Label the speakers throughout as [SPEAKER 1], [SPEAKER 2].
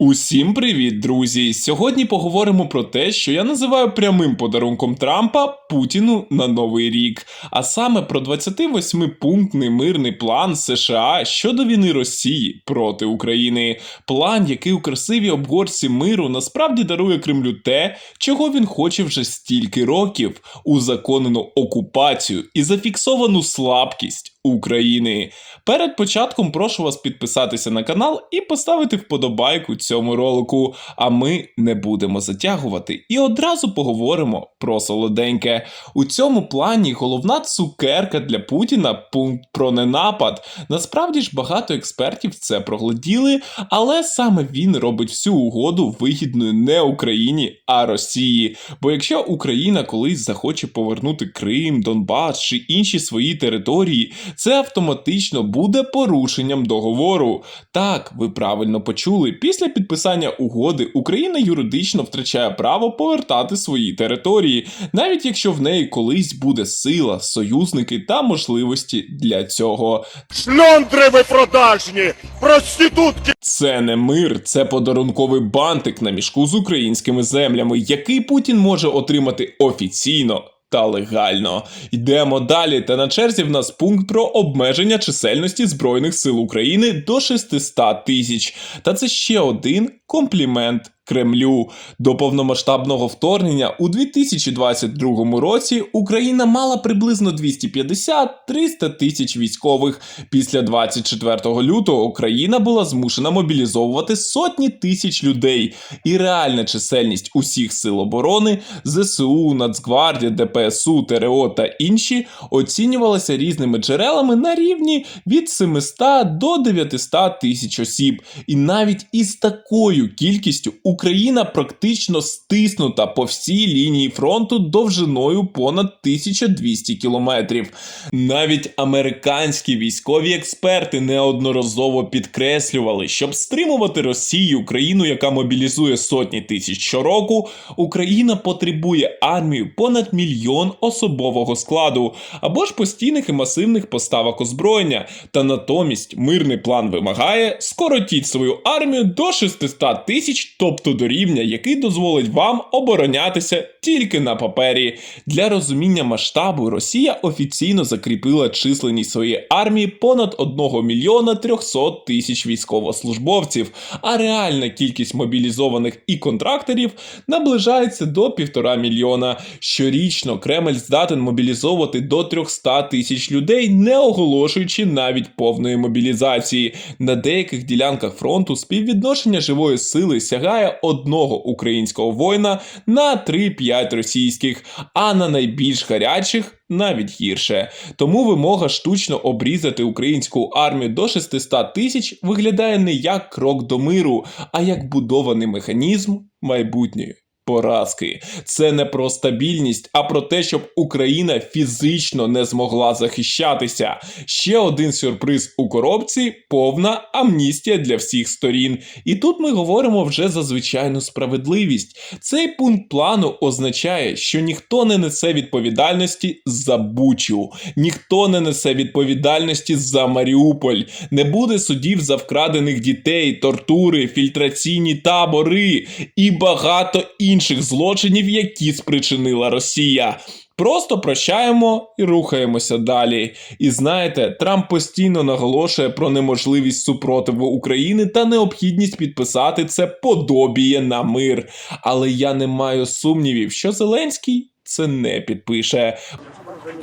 [SPEAKER 1] Усім привіт, друзі! Сьогодні поговоримо про те, що я називаю прямим подарунком Трампа Путіну на новий рік, а саме про 28-пунктний мирний план США щодо війни Росії проти України. План, який у красивій обгорці миру насправді дарує Кремлю те, чого він хоче вже стільки років: узаконену окупацію і зафіксовану слабкість. України. Перед початком прошу вас підписатися на канал і поставити вподобайку цьому ролику. А ми не будемо затягувати і одразу поговоримо про солоденьке. У цьому плані головна цукерка для Путіна пункт про ненапад. Насправді ж багато експертів це прогляділи, але саме він робить всю угоду вигідною не Україні, а Росії. Бо якщо Україна колись захоче повернути Крим, Донбас чи інші свої території, це автоматично буде порушенням договору. Так, ви правильно почули. Після підписання угоди Україна юридично втрачає право повертати свої території, навіть якщо в неї колись буде сила, союзники та можливості для цього.
[SPEAKER 2] Шльондри продажні, проститутки.
[SPEAKER 1] Це не мир, це подарунковий бантик на мішку з українськими землями, який Путін може отримати офіційно. Та легально йдемо далі. Та на черзі в нас пункт про обмеження чисельності збройних сил України до 600 тисяч. Та це ще один комплімент Кремлю. До повномасштабного вторгнення у 2022 році Україна мала приблизно 250-300 тисяч військових. Після 24 лютого Україна була змушена мобілізовувати сотні тисяч людей, і реальна чисельність усіх сил оборони ЗСУ, Нацгвардія, ДПСУ, ТРО та інші оцінювалася різними джерелами на рівні від 700 до 900 тисяч осіб. І навіть із такою кількістю Україна практично стиснута по всій лінії фронту довжиною понад 1200 кілометрів. Навіть американські військові експерти неодноразово підкреслювали, щоб стримувати Росію, країну, яка мобілізує сотні тисяч щороку, Україна потребує армію понад мільйон особового складу або ж постійних і масивних поставок озброєння. Та натомість мирний план вимагає скоротіть свою армію до 600 тисяч, тобто до рівня, який дозволить вам оборонятися тільки на папері. Для розуміння масштабу Росія офіційно закріпила численність своєї армії понад 1 мільйона 300 тисяч військовослужбовців, а реальна кількість мобілізованих і контракторів наближається до 1,5 мільйона. Щорічно Кремль здатен мобілізовувати до 300 тисяч людей, не оголошуючи навіть повної мобілізації. На деяких ділянках фронту співвідношення живої сили сягає одного українського воїна на 3-5 російських, а на найбільш гарячих. Навіть гірше. Тому вимога штучно обрізати українську армію до 600 тисяч виглядає не як крок до миру, а як будований механізм майбутньої поразки. Це не про стабільність, а про те, щоб Україна фізично не змогла захищатися. Ще один сюрприз у коробці повна амністія для всіх сторін. І тут ми говоримо вже за звичайну справедливість. Цей пункт плану означає, що ніхто не несе відповідальності за Бучу, ніхто не несе відповідальності за Маріуполь, не буде судів за вкрадених дітей, тортури, фільтраційні табори і багато інших злочинів, які спричинила Росія. Просто прощаємо і рухаємося далі. І знаєте, Трамп постійно наголошує про неможливість супротиву України та необхідність підписати це подобіє на мир. Але я не маю сумнівів, що Зеленський це не підпише.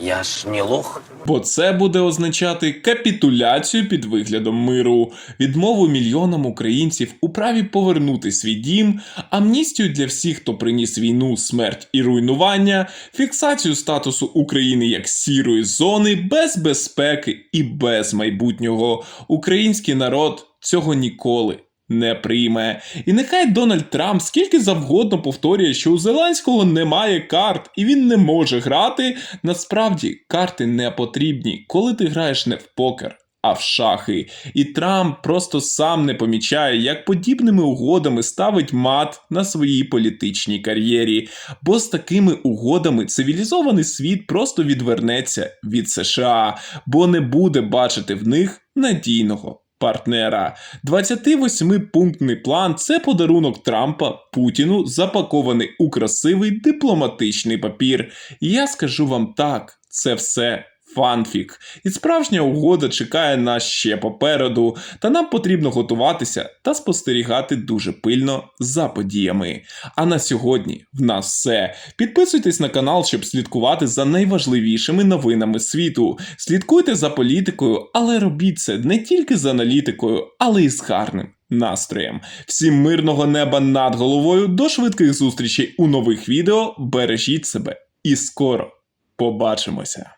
[SPEAKER 3] Я ж не лох.
[SPEAKER 1] Бо це буде означати капітуляцію під виглядом миру, відмову мільйонам українців у праві повернути свій дім, амністію для всіх, хто приніс війну, смерть і руйнування, фіксацію статусу України як сірої зони без безпеки і без майбутнього. Український народ цього ніколи. Не прийме. І нехай Дональд Трамп скільки завгодно повторює, що у Зеленського немає карт і він не може грати. Насправді карти не потрібні, коли ти граєш не в покер. А в шахи. І Трамп просто сам не помічає, як подібними угодами ставить мат на своїй політичній кар'єрі. Бо з такими угодами цивілізований світ просто відвернеться від США, бо не буде бачити в них надійного партнера. 28-пунктний план це подарунок Трампа Путіну, запакований у красивий дипломатичний папір. Я скажу вам так: це все. Фанфік, і справжня угода чекає нас ще попереду, та нам потрібно готуватися та спостерігати дуже пильно за подіями. А на сьогодні в нас все. Підписуйтесь на канал, щоб слідкувати за найважливішими новинами світу. Слідкуйте за політикою, але робіть це не тільки з аналітикою, але й з гарним настроєм. Всім мирного неба над головою. До швидких зустрічей у нових відео. Бережіть себе і скоро побачимося.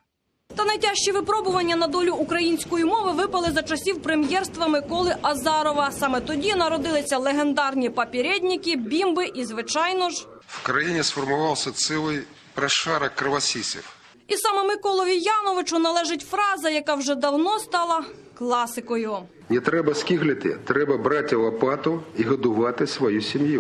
[SPEAKER 4] Та найтяжчі випробування на долю української мови випали за часів прем'єрства Миколи Азарова. Саме тоді народилися легендарні папірєдніки, бімби і, звичайно ж,
[SPEAKER 5] В країні сформувався цілий прошарок кровосісів.
[SPEAKER 4] і саме Миколові Яновичу належить фраза, яка вже давно стала класикою.
[SPEAKER 6] Не треба скиглити, треба брати лопату і годувати свою сім'ю.